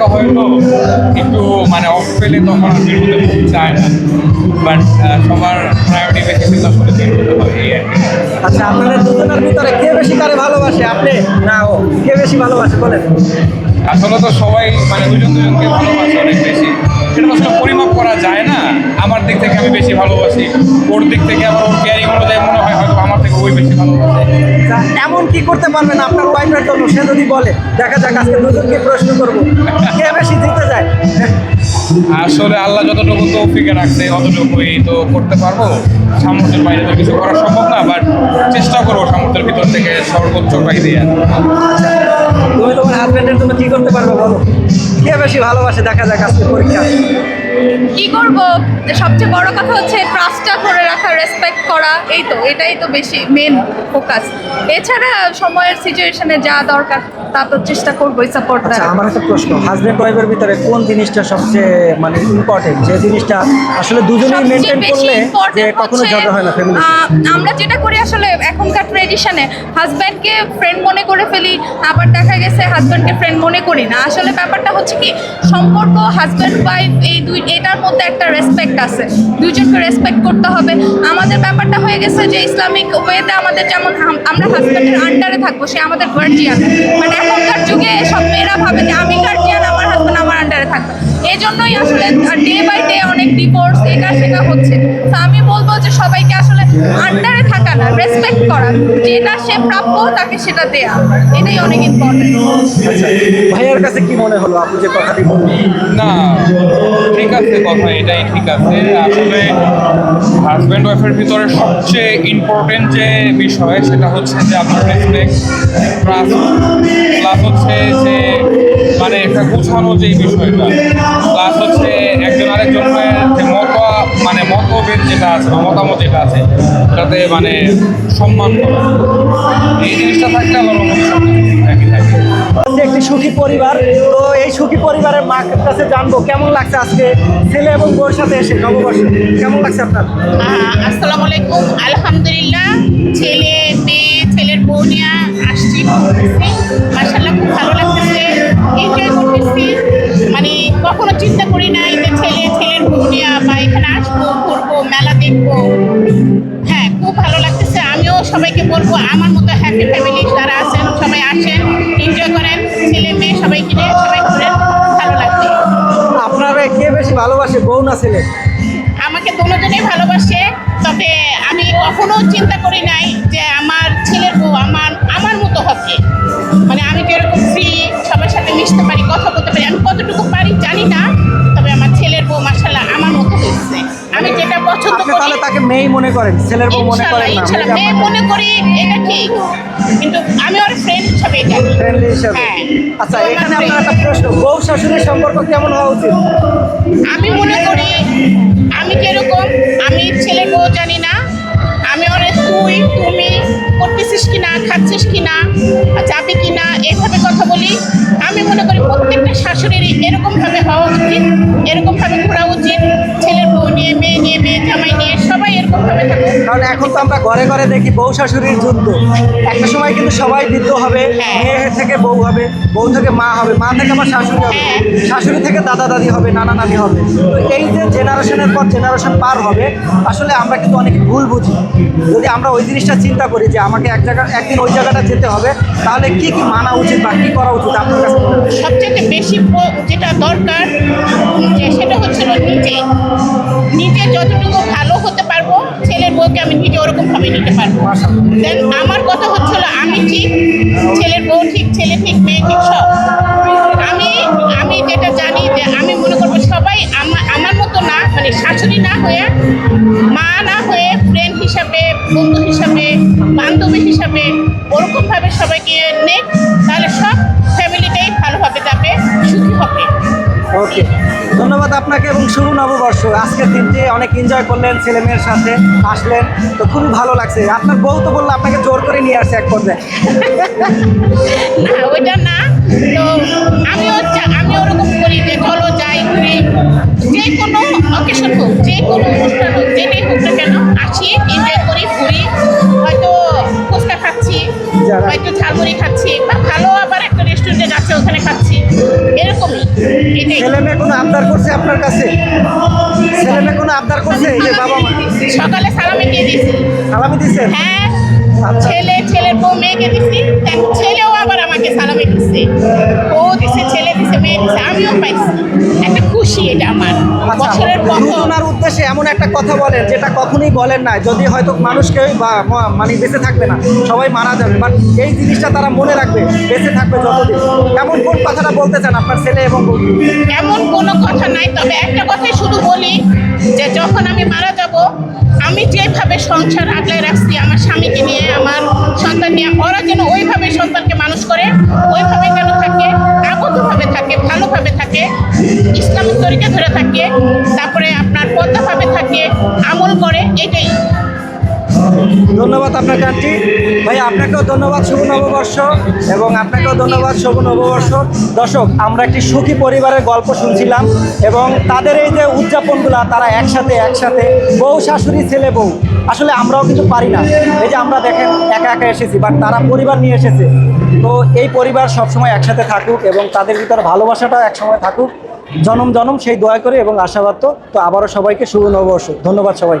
থাকা হয়তো একটু মানে অফ পেলে তখন খুব চায় না। বাট সবার প্রায়োরিটি বেশি কিন্তু আসলে বের হতে এই আর। আচ্ছা আপনাদের দুজনের ভিতরে কে বেশি কারে ভালোবাসে? আপনি না ও? কে বেশি ভালোবাসে বলেন। আসলে তো সবাই মানে দুজন দুজনকে ভালোবাসে অনেক বেশি। সেটা আসলে পরিমাপ করা যায় না। আমার দিক থেকে আমি বেশি ভালোবাসি। ওর দিক থেকে আবার ওর ক্যারিং অনুযায়ী মনে হয় হয়তো ওই বেশি ভালোবাসে এমন কি করতে পারবেন আপনার ওয়াইফের জন্য? সে যদি বলে দেখা যাক আজকে দুজনকে প্রশ্ন করব। কে বেশি জিতে যায়? আসলে আল্লাহ যতটুকু তো তৌফিকে রাখছে অতটুকুই তো করতে পারব। সামর্থ্যের বাইরে তো কিছু করা সম্ভব না বাট চেষ্টা করব সামর্থ্যের ভিতর থেকে সর্বোচ্চ দিয়ে। তুমি তোমার হাজবেন্ডের জন্য কি করতে পারবে বলো? কে বেশি ভালোবাসে? দেখা যাক আজকে পরীক্ষা। কি করব? সবচেয়ে বড় কথা হচ্ছে ট্রাস্টটা ধরে রাখা রেসপেক্ট করা এই তো এটাই তো বেশি মেন ফোকাস এছাড়া সময়ের সিচুয়েশনে যা দরকার তা তো চেষ্টা করবোই সাপোর্ট আচ্ছা আমার একটা প্রশ্ন হাজব্যান্ড ওয়াইফের ভিতরে কোন জিনিসটা সবচেয়ে মানে ইম্পর্টেন্ট যে জিনিসটা আসলে দুজনেই মেনটেন করলে যে কখনো ঝগড়া হয় না ফ্যামিলি আমরা যেটা করি আসলে এখনকার ট্রেডিশনে হাজব্যান্ডকে ফ্রেন্ড মনে করে ফেলি আবার দেখা গেছে হাজব্যান্ডকে ফ্রেন্ড মনে করি না। আসলে ব্যাপারটা হচ্ছে কি সম্পর্ক হাজব্যান্ড ওয়াইফ এই দুই এটার মধ্যে একটা রেসপেক্ট আছে। দুজনকে রেসপেক্ট করতে হবে। আমাদের ব্যাপারটা হয়ে গেছে যে ইসলামিক ওয়েতে আমাদের যেমন আমরা হাজব্যান্ডের আন্ডারে থাকব, সে আমাদের গার্জিয়ান মানে এখনকার যুগে সব মেয়েরা ভাবে যে আমি গার্জিয়ান আমার হাজব্যান্ড আমার আন্ডারে থাকবে। এই জন্যই আসলে ডে বাই ডে অনেক ডিভোর্স এটা সেটা হচ্ছে। তো আমি বলব যে সবাইকে আসলে আন্ডারে থাকা না রেসপেক্ট করা। যেটা সে প্রাপ্য তাকে সেটা দেয়া। এটাই অনেক ইম্পর্টেন্ট আচ্ছা ভাইয়ের কাছে কি মনে হলো? আপনি যে কথাটি বললেন। না ঠিক আছে কথা এটাই ঠিক আছে। আসলে হাজব্যান্ড ওয়াইফের ভিতরে সবচেয়ে ইম্পর্টেন্ট যে বিষয় সেটা হচ্ছে যে আপনার রেসপেক্ট প্লাস প্লাস হচ্ছে যে মানে একটা গুছানো যে বিষয়টা। প্লাস হচ্ছে একজন আরেকজনের যে মত মানে মতভেদ যেটা আছে বা মতামত যেটা আছে তাতে মানে সম্মান করা। এই জিনিসটা থাকলে আমার মনে থাকে যে একটি সুখী পরিবার। তো এই সুখী পরিবারের মার কাছে জানব কেমন লাগছে আজকে ছেলে এবং বউর সাথে এসে নববর্ষে? কেমন লাগছে আপনার? আসসালামু আলাইকুম। আলহামদুলিল্লাহ ছেলে মেয়ে ছেলের বউ নিয়ে আসছি। মাসাল্লাহ খুব ভালো লাগতেছে। এনজয় করতেছি। সবাইকে বলব আমার মতো হ্যাপি ফ্যামিলি যারা আছেন সবাই আসেন এনজয় করেন ছেলে মেয়ে সবাইকে নিয়ে সবাই ঘুরেন ভালো লাগবে। আপনারা কে বেশি ভালোবাসে বউ না ছেলে? আমাকে দুজনেই ভালোবাসে তবে আমি কখনো চিন্তা করি নাই যে আমার মনে করেন? ছেলের বউ মনে করেন না? মেয়ে মনে করি এটা ঠিক কিন্তু আমি ওর ফ্রেন্ড হিসাবে জানি ফ্রেন্ডলি হিসাবে। হ্যাঁ। আচ্ছা এখানে আপনার একটা প্রশ্ন। বউ শাশুড়ির সম্পর্ক কেমন হওয়া উচিত? আমি মনে করি আমি যেরকম আমি ছেলের বউ জানি না। আমি ওরে তুই তুমি করতেছিস কি না খাচ্ছিস কিনা যাবি কিনা এভাবে কথা বলি। আমি মনে করি প্রত্যেকটা শাশুড়িরই এরকমভাবে হওয়া উচিত এরকমভাবে ঘোরা উচিত। ছেলের বউ নিয়ে মেয়ে নিয়ে মেয়ে জামাই নিয়ে কারণ এখন তো আমরা ঘরে ঘরে দেখি বউ শাশুড়ির যুদ্ধ। একটা সময় কিন্তু সবাই বৃদ্ধ হবে হ্যাঁ। মেয়ে থেকে বউ হবে বউ থেকে মা হবে মা থেকে আবার শাশুড়ি হবে। হ্যাঁ। শাশুড়ি থেকে দাদা দাদি হবে নানা নানি হবে। তো এই যে জেনারেশনের পর জেনারেশন পার হবে আসলে আমরা কিন্তু অনেক ভুল বুঝি। যদি আমরা ওই জিনিসটা চিন্তা করি যে আমাকে এক জায়গা একদিন ওই জায়গাটা যেতে হবে তাহলে কি কি মানা উচিত বা কি করা উচিত আপনার কাছে? সবচেয়ে বেশি যেটা দরকার সেটা হচ্ছিল নিজে। নিজে যতটুকু ভালো বউকে আমি নিজে ওরকম ভাবে নিতে পারব। দেন আমার কথা হচ্ছিল, আমি ঠিক ছেলের বউ, ঠিক ছেলে, ঠিক মেয়ে, ঠিক সব। আমি আমি যেটা জানি যে আমি মনে করব সবাই আমার আমার মতো না মানে শাশুড়ি না হয়ে, মা না হয়ে ফ্রেন্ড হিসাবে, বন্ধু হিসাবে, বান্ধবী হিসাবে ওরকমভাবে সবাইকে নে তাহলে সব ফ্যামিলিটাই ভালোভাবে যাবে, সুখী হবে। ওকে ধন্যবাদ আপনাকে এবং শুরু নববর্ষ। আজকের দিনটি অনেক এনজয় করলেন ছেলে মেয়ের সাথে আসলেন। তো খুবই ভালো লাগছে। আপনার বউ তো বলল আপনাকে জোর করে নিয়ে আসে এক পর্যায়ে। ওইটা না। তো আমিও আমি ওরকম করি যে চলো যাই যে কোনো অকেশন হোক, যে কোনো হয়তো ঝালমুড়ি খাচ্ছি বা ভালো আবার একটা রেস্টুরেন্টে যাচ্ছে ওখানে খাচ্ছি। এরকমই কোনো আবদার করছে আপনার কাছে? ছেলেমেয়ে কোনো আবদার করছে? যে বাবা মা। সকালে সালামি দিয়ে দিয়েছি। সালামি দিচ্ছেন হ্যাঁ আচ্ছা। ছেলে ছেলের বউ মেয়েকে দিচ্ছি ছেলেও আবার আমাকে সালামি দিচ্ছে। ও দিচ্ছে আমিও পাইছি একটা খুশি এটা আমার। বছরের প্রথম। ওনার উদ্দেশ্যে এমন একটা কথা বলেন যেটা কখনোই বলেন না। যদি হয়তো মানুষ কেউ মানে বেঁচে থাকবে না সবাই মারা যাবে। বাট এই জিনিসটা তারা মনে রাখবে বেঁচে থাকবে যতদিন। এমন কোন কথাটা বলতে চান আপনার ছেলে এবং এমন কোনো কথা নাই তবে একটা কথাই শুধু বলি যে যখন আমি মারা যাব আমি যেভাবে সংসার আগলে রাখছি আমার স্বামীকে নিয়ে আমার সন্তান নিয়ে ওরা যেন ওইভাবে ভালোভাবে থাকে ইসলামিক তরিকা ধরে থাকে তারপরে আপনার পদ্মাভাবে থাকে আমল করে এটাই। ধন্যবাদ আপনাকে, আন্টি। ভাই, আপনাকেও ধন্যবাদ, শুভ নববর্ষ, এবং আপনাকেও ধন্যবাদ, শুভ নববর্ষ। দর্শক, আমরা একটি সুখী পরিবারের গল্প শুনছিলাম, এবং তাদের এই যে উদযাপনগুলো, তারা একসাথে একসাথে, বউ, শাশুড়ি, ছেলে, বউ, আসলে আমরাও কিন্তু পারি না। এই যে আমরা দেখেন, একা একা এসেছি বাট তারা পরিবার নিয়ে এসেছে। তো এই পরিবার সবসময় একসাথে থাকুক, এবং তাদের ভিতরে ভালোবাসাটাও একসময় থাকুক। জনম জনম, সেই দোয়া করে, এবং আশাবাদ তো আবারও সবাইকে শুভ নববর্ষ। ধন্যবাদ সবাই